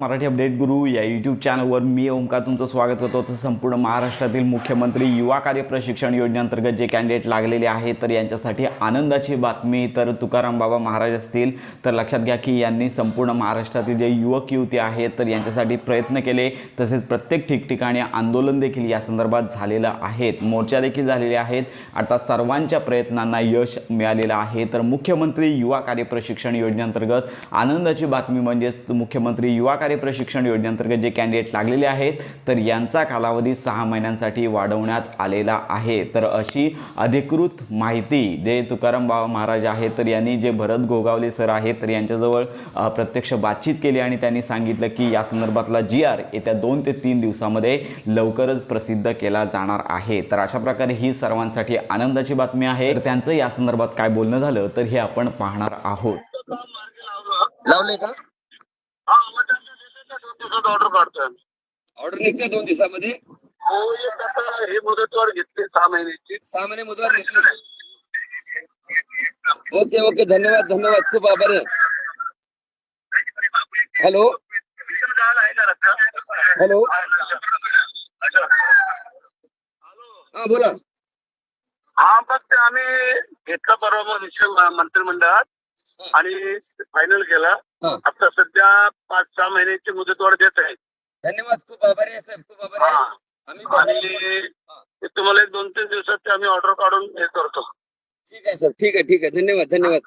Marathi update गुरु या YouTube चॅनलवर मी ओंकार तुमचं स्वागत करतो. तर संपूर्ण महाराष्ट्रातील मुख्यमंत्री युवा कार्य प्रशिक्षण योजनेअंतर्गत जे कॅन्डिडेट लागलेले आहेत तर यांच्यासाठी आनंदाची बातमी. तर तुकाराम बाबा महाराज असतील तर लक्षात घ्या की यांनी संपूर्ण महाराष्ट्रातील जे युवक युवती आहेत तर यांच्यासाठी प्रयत्न केले. तसेच प्रत्येक ठिकठिकाणी आंदोलन देखील या संदर्भात झालेलं आहेत. मोर्चा देखील झालेले आहेत. आता सर्वांच्या प्रयत्नांना यश मिळालेलं आहे. तर मुख्यमंत्री युवा कार्य प्रशिक्षण योजनेअंतर्गत आनंदाची बातमी म्हणजेच मुख्यमंत्री युवा कार्य प्रशिक्षण योजनेअंतर्गत जे कॅन्डिडेट लागलेले आहेत तर यांचा कालावधी सहा महिन्यांसाठी वाढवण्यात आलेला आहे. तर अशी अधिकृत माहिती जे तुकाराम बाबा महाराज आहेत तर यांनी जे भरत गोगावले सर आहेत तर यांच्याजवळ प्रत्यक्ष बातचीत केली आणि त्यांनी सांगितलं की या संदर्भातला जी आर येत्या दोन ते तीन दिवसामध्ये लवकरच प्रसिद्ध केला जाणार आहे. तर अशा प्रकारे ही सर्वांसाठी आनंदाची बातमी आहे. तर त्यांचं या संदर्भात काय बोलणं झालं तर हे आपण पाहणार आहोत. लावले का? हा मग त्यांचं देते ना दोन दिवसात ऑर्डर काढतोय आम्ही. ऑर्डर निघते दोन दिवसामध्ये हो हे कसं हे मुदतवार घेतली सहा महिन्याची सहा महिने मुदत घेतली ओके ओके धन्यवाद धन्यवाद खूप आभार हॅलो? हॅलो अच्छा. हा बोला हा मग ते आम्ही घेतलं परवा मंत्रिमंडळात आणि फायनल केला. हा. आता सध्या पाच सहा महिन्याची मुदतवाढ देत आहे. धन्यवाद खूप आभार आहे साहेब. खूप आभार हा. आणि तुम्हाला एक दोन तीन दिवसात ते आम्ही ऑर्डर काढून हे करतो. ठीक आहे सर ठीक आहे ठीक आहे. धन्यवाद धन्यवाद.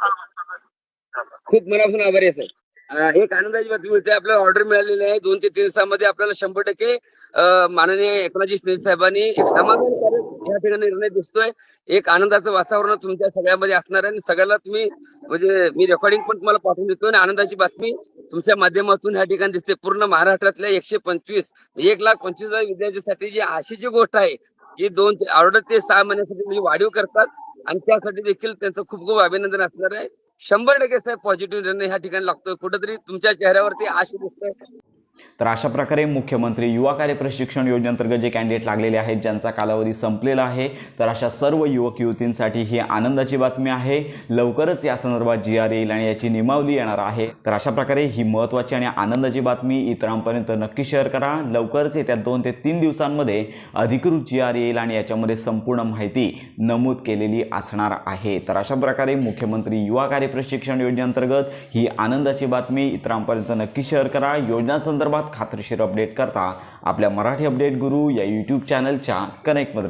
खूप मनापासून आभारी आहे सर एक आनंदाची बातमी आपल्याला ऑर्डर मिळालेली आहे. दोन ते तीन दिवसामध्ये आपल्याला शंभर टक्के माननीय एकनाथजी शिंदे साहेबांनी एक समाधानकारक या ठिकाणी निर्णय दिसतोय. एक आनंदाचं वातावरण तुमच्या सगळ्यामध्ये असणार आहे. आणि सगळ्याला तुम्ही म्हणजे मी रेकॉर्डिंग पण तुम्हाला पाठवून देतो आणि आनंदाची बातमी तुमच्या माध्यमातून या ठिकाणी दिसते. पूर्ण महाराष्ट्रातल्या एकशे पंचवीस म्हणजे एक लाख पंचवीस हजार विद्यार्थ्यांसाठी जी आशेची गोष्ट आहे की दोन ते ऑर्डर ते सहा महिन्यासाठी म्हणजे वाढीव करतात. आणि त्यासाठी देखील त्यांचं खूप खूप अभिनंदन असणार आहे. शंभर टक्के साहेब पॉझिटिव्ह निर्णय ह्या ठिकाणी लागतोय. कुठेतरी तुमच्या चेहऱ्यावरती आशा दिसतोय तर अशा प्रकारे मुख्यमंत्री युवा कार्य प्रशिक्षण योजनेअंतर्गत जे कॅन्डिडेट लागलेले आहेत ज्यांचा कालावधी संपलेला आहे तर अशा सर्व युवक युवतींसाठी ही आनंदाची बातमी आहे. लवकरच या संदर्भात जी आर येईल आणि याची निमावली येणार आहे. तर अशा प्रकारे ही महत्त्वाची आणि आनंदाची बातमी इतरांपर्यंत नक्की शेअर करा. लवकरच येत्या दोन ते तीन दिवसांमध्ये अधिकृत जी आर येईल आणि याच्यामध्ये संपूर्ण माहिती नमूद केलेली असणार आहे. तर अशा प्रकारे मुख्यमंत्री युवा कार्य प्रशिक्षण योजनेअंतर्गत ही आनंदाची बातमी इतरांपर्यंत नक्की शेअर करा. योजना संदर्भात खात्रीशीर अपडेट करता आपल्या मराठी अपडेट गुरु या यूट्यूब चॅनलच्या कनेक्टमध्ये राहा.